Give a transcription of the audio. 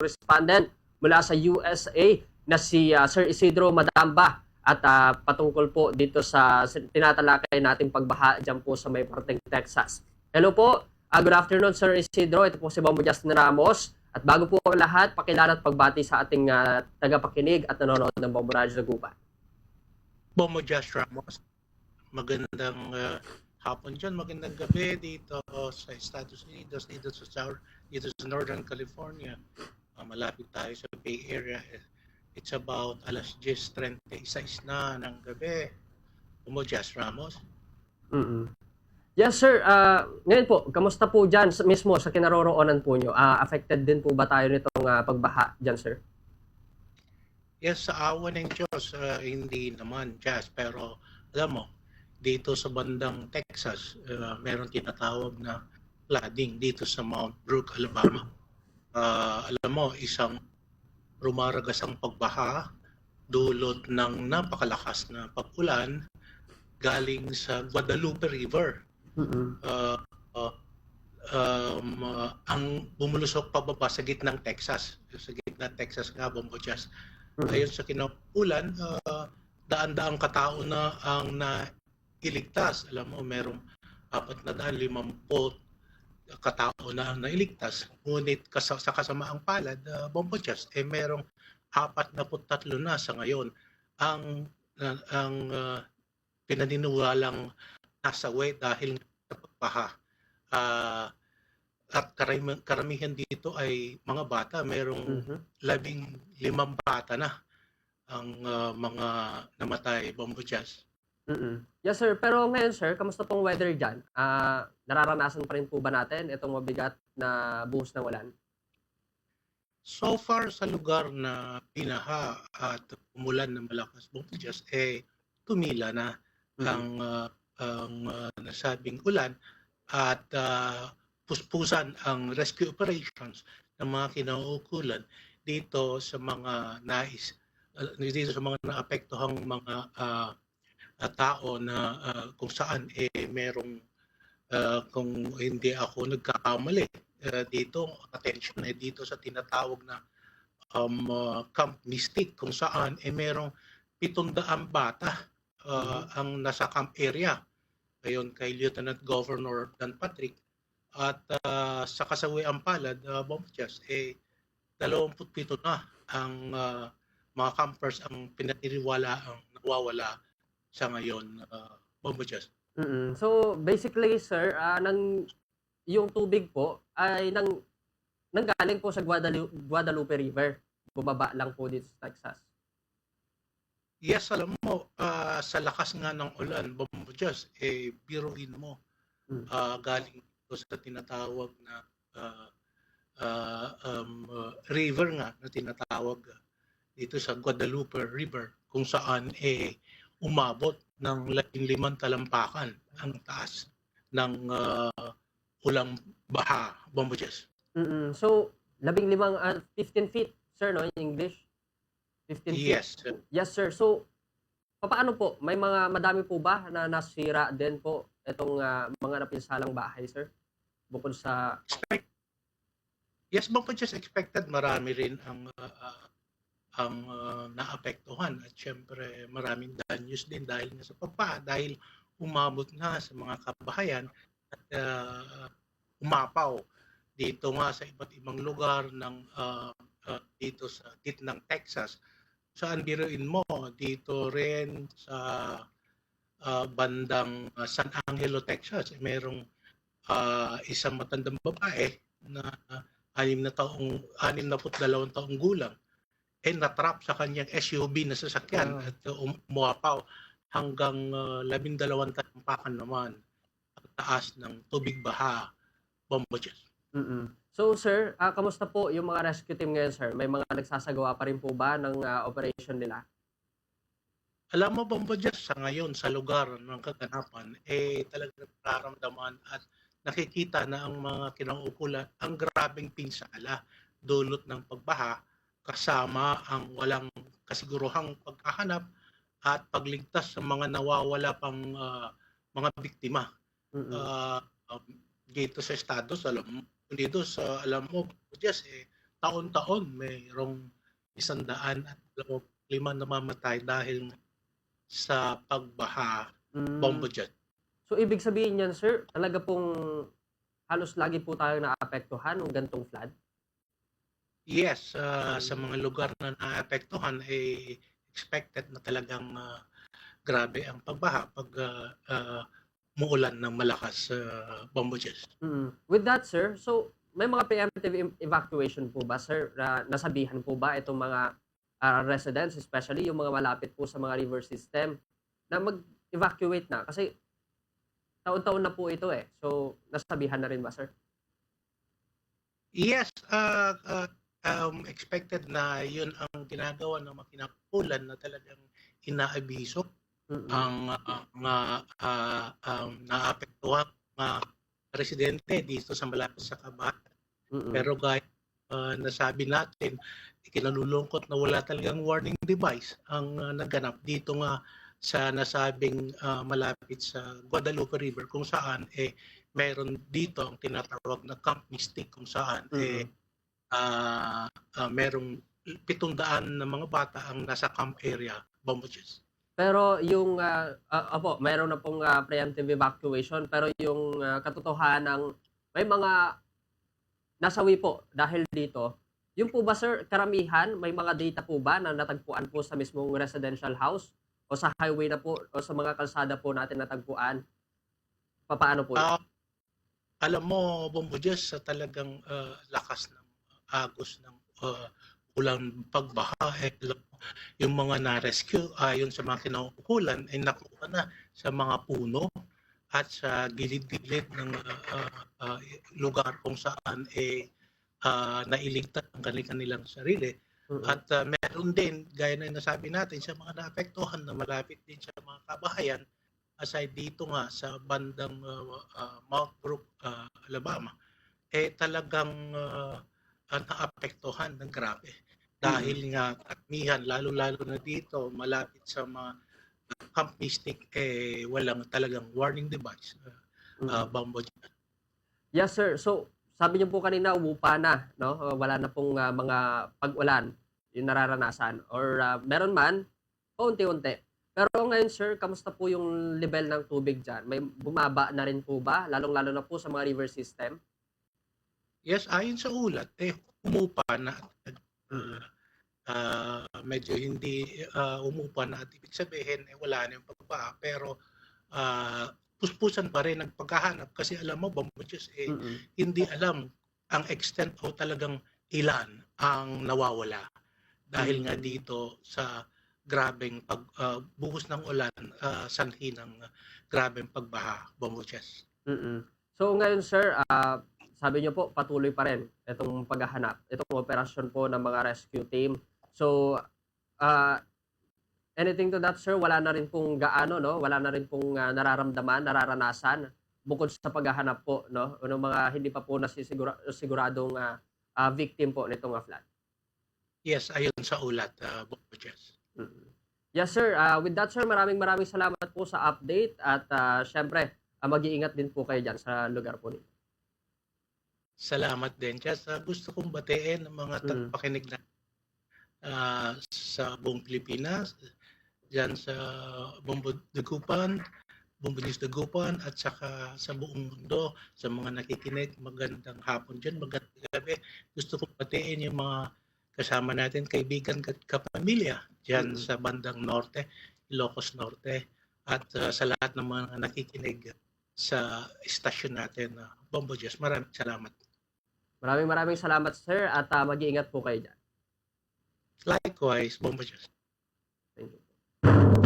correspondent mula sa USA na si ah, Sir Isidro Madamba at ah, patungkol po dito sa tinatalakay nating pagbaha dyan po sa may parteng Texas. Hello po, ah, good afternoon Sir Isidro. Ito po si Bombo Justin Ramos. At bago po ang lahat, pakilala at pagbati sa ating ah, tagapakinig at nanonood ng Bombo Radio Zagupa. Bomo Josh Ramos. Magandang uh, hapon dyan, magandang gabi dito sa Estados Unidos, dito sa dito sa Northern California. Uh, malapit tayo sa Bay Area. It's about alas 10.36 na ng gabi. Bomo Josh Ramos. mm Yes, sir. Ah, ngayon po, kamusta po dyan mismo sa kinaroroonan po nyo? Ah, affected din po ba tayo nitong ah, pagbaha dyan, sir? Yes, sa awa ng Diyos, uh, hindi naman jazz. Pero alam mo, dito sa bandang Texas, uh, meron tinatawag na flooding dito sa Mount Brooke, Alabama. Uh, alam mo, isang rumaragasang pagbaha dulot ng napakalakas na pag-ulan galing sa Guadalupe River. mm Uh, uh, um, uh, ang bumulusok pababa sa gitnang Texas. Sa gitna Texas nga, Bombo Jazz ayon sa kinaulan, uh, daan-daang katao na ang nailigtas. Alam mo, merong apat na daan limamput katao na nailigtas. Ngunit kas- sa kasamaang palad, uh, Bombochas, eh merong apat na tatlo na sa ngayon ang ang, ang uh, pinaniniwalang nasawi dahil sa pagbaha. Ah, at karamihan, karamihan dito ay mga bata. Merong Mhm. labing limang bata na ang uh, mga namatay bombo jazz. mm Yes, sir. Pero ngayon, sir, kamusta pong weather dyan? Ah, nararanasan pa rin po ba natin itong mabigat na buhos ng ulan? So far sa lugar na pinaha at umulan ng malakas jazz, eh tumila na Mhm. ang uh, ang uh, nasabing ulan at uh, puspusan ang rescue operations ng mga kinauukulan dito sa mga nais uh, dito sa mga naapektuhang mga uh, uh, tao na uh, kung saan eh merong uh, kung hindi ako nagkakamali uh, dito attention eh dito sa tinatawag na um, uh, Camp Mystic kung saan eh merong 700 bata uh, ang nasa camp area. Ayon kay Lieutenant Governor Dan Patrick. At uh, sa kasawiang palad uh, Bomchas eh 27 na ang uh, mga campers ang pinaniniwala ang nawawala sa ngayon uh, Bomchas mm So, basically, sir, ah, nang, yung tubig po ay nang, nanggaling po sa Guadalupe, Guadalupe River. Bumaba lang po dito sa Texas. Yes, alam mo, ah, sa lakas nga ng ulan, Bombojas, eh, biruin mo, Mm. ah, galing ito sa tinatawag na ah, ah, um, ah, river nga na tinatawag dito sa Guadalupe River kung saan eh umabot ng labing limang talampakan ang taas ng ah, ulang baha, Bombojas. mm So, labing limang, ah, 15 feet, sir, no, in English? 15 feet. Yes, Yes, sir. So, paano po? May mga madami po ba na nasira din po itong ah, mga napinsalang bahay, sir? Bukod sa... expect Yes, just expected marami rin ang ah, ang ah, naapektuhan. At syempre maraming danyos din dahil nga sa pagpa dahil umabot na sa mga kabahayan at ah, umapaw dito nga sa iba't ibang lugar ng ah, ah, dito sa gitnang Texas. Saan biruin mo dito rin sa ah, bandang ah, San Angelo, Texas eh, merong ah, isang matandang babae na anim na taong anim na put dalawang taong gulang eh natrap sa kanyang SUV na sasakyan Ah. at uh, um- umuwapaw hanggang uh, labindalawang tampakan naman ang taas ng tubig baha bombojas. mm So, sir, ah, kamusta po yung mga rescue team ngayon, sir? May mga nagsasagawa pa rin po ba ng ah, operation nila? Alam mo bombojas sa ngayon sa lugar ng kaganapan eh talagang nararamdaman at nakikita na ang mga kinauukulan ang grabeng pinsala dulot ng pagbaha kasama ang walang kasiguruhang pagkahanap at pagligtas sa mga nawawala pang ah, mga biktima Mm-mm. Ah, um, dito sa estados alam mo dito sa alam mo just eh taon-taon mayroong isang daan at dalawang lima namamatay dahil sa pagbaha Mm. bombo jet. So ibig sabihin niyan, sir, talaga pong halos lagi po tayo naapektuhan ng gantong flood? Yes, ah, sa mga lugar na naapektuhan ay expected na talagang ah, grabe ang pagbaha pag ah, ah, muulan ng malakas sa bombo jet. Mm. With that, sir, so may mga preemptive em- evacuation po ba, sir? Na nasabihan po ba itong mga ah, residents, especially yung mga malapit po sa mga river system, na mag-evacuate na? Kasi taon-taon na po ito eh. So, nasabihan na rin ba, sir? Yes, ah, ah, um, expected na yun ang ginagawa ng mga kinapulan na talagang inaabiso Mm-mm. ang mga ah, um, naapektuhan mga residente dito sa malapit sa kabahayan. Mm-mm. Pero gaya ah, nasabi natin, ikinalulungkot na wala talagang warning device ang ah, naganap dito nga sa nasabing ah, malapit sa Guadalupe River kung saan eh meron dito ang tinatawag na Camp Mystic kung saan eh Ah ah, merong pitong daan na mga bata ang nasa camp area, Bomboches. Pero yung, ah, ah, opo, mayroon na pong ah, preemptive evacuation, pero yung ah, katotohanan ng may mga nasawi po dahil dito, yung po ba sir, karamihan, may mga data po ba na natagpuan po sa mismong residential house o sa highway na po o sa mga kalsada po natin natagpuan? Papaano po? Ah, alam mo, Bomboches, sa talagang ah, lakas ng agos ng ah, ulang pagbaha, eh, yung mga na-rescue, ayon sa mga kinaukulan, ay nakuha na sa mga puno at sa gilid-gilid ng ah, ah, ah, lugar kung saan eh, ah, nailigtas ang kanilang sarili. At uh, meron din, gaya na nasabi natin, sa mga naapektuhan na malapit din sa mga kabahayan, aside dito nga sa bandang uh, uh, Mount Brook, uh, Alabama, eh talagang uh, uh, naapektuhan ng grabe. Dahil nga karamihan, lalo-lalo na dito, malapit sa mga Camp Mystic, eh walang talagang warning device, uh, Mm-mm. uh, bombo Yes, sir. So, sabi niyo po kanina, umupa na, no? Uh, Wala na pong uh, mga pag-ulan yung nararanasan. Or uh, meron man, paunti-unti. Pero ngayon, sir, kamusta po yung level ng tubig dyan? May bumaba na rin po ba? Lalong-lalo na po sa mga river system? Yes, ayon sa ulat, eh, umupa na. Uh, ah, medyo hindi ah, umupa na at ibig sabihin, eh, wala na yung pagbaha. Pero ah, puspusan pa rin ang paghahanap kasi alam mo, Bambuches, eh, Mm-mm. hindi alam ang extent o talagang ilan ang nawawala. Dahil nga dito sa grabeng pag ah, buhos ng ulan, ah, sanhi ng grabeng pagbaha, Bambuches. Mm-mm. So ngayon, sir, ah, sabi niyo po, patuloy pa rin itong paghahanap, itong operasyon po ng mga rescue team. So, ah, anything to that, sir, wala na rin pong gaano, no? Wala na rin pong ah, nararamdaman, nararanasan bukod sa paghahanap po, no? Ng mga hindi pa po nasisigura, siguradong ah, ah, victim po nitong ah, flood. Yes, ayon sa ulat, uh, Bambuches. Mm. Yes, sir. Ah, with that, sir, maraming maraming salamat po sa update at ah, syempre, ah, mag-iingat din po kayo dyan sa lugar po nito. Salamat din. Just uh, gusto kong batiin ang mga Mm. tagapakinig na ah, sa buong Pilipinas, dyan sa Bombo Dagupan, News Dagupan, at saka sa buong mundo, sa mga nakikinig, magandang hapon dyan, magandang gabi. Gusto kong batiin yung mga kasama natin, kaibigan at kapamilya, dyan Mm. sa bandang Norte, Ilocos Norte, at ah, sa lahat ng mga nakikinig sa istasyon natin, uh, Bombo Diyos. Maraming salamat. Maraming maraming salamat, sir, at ah, mag-iingat po kayo dyan. Likewise, Diyos. Thank you.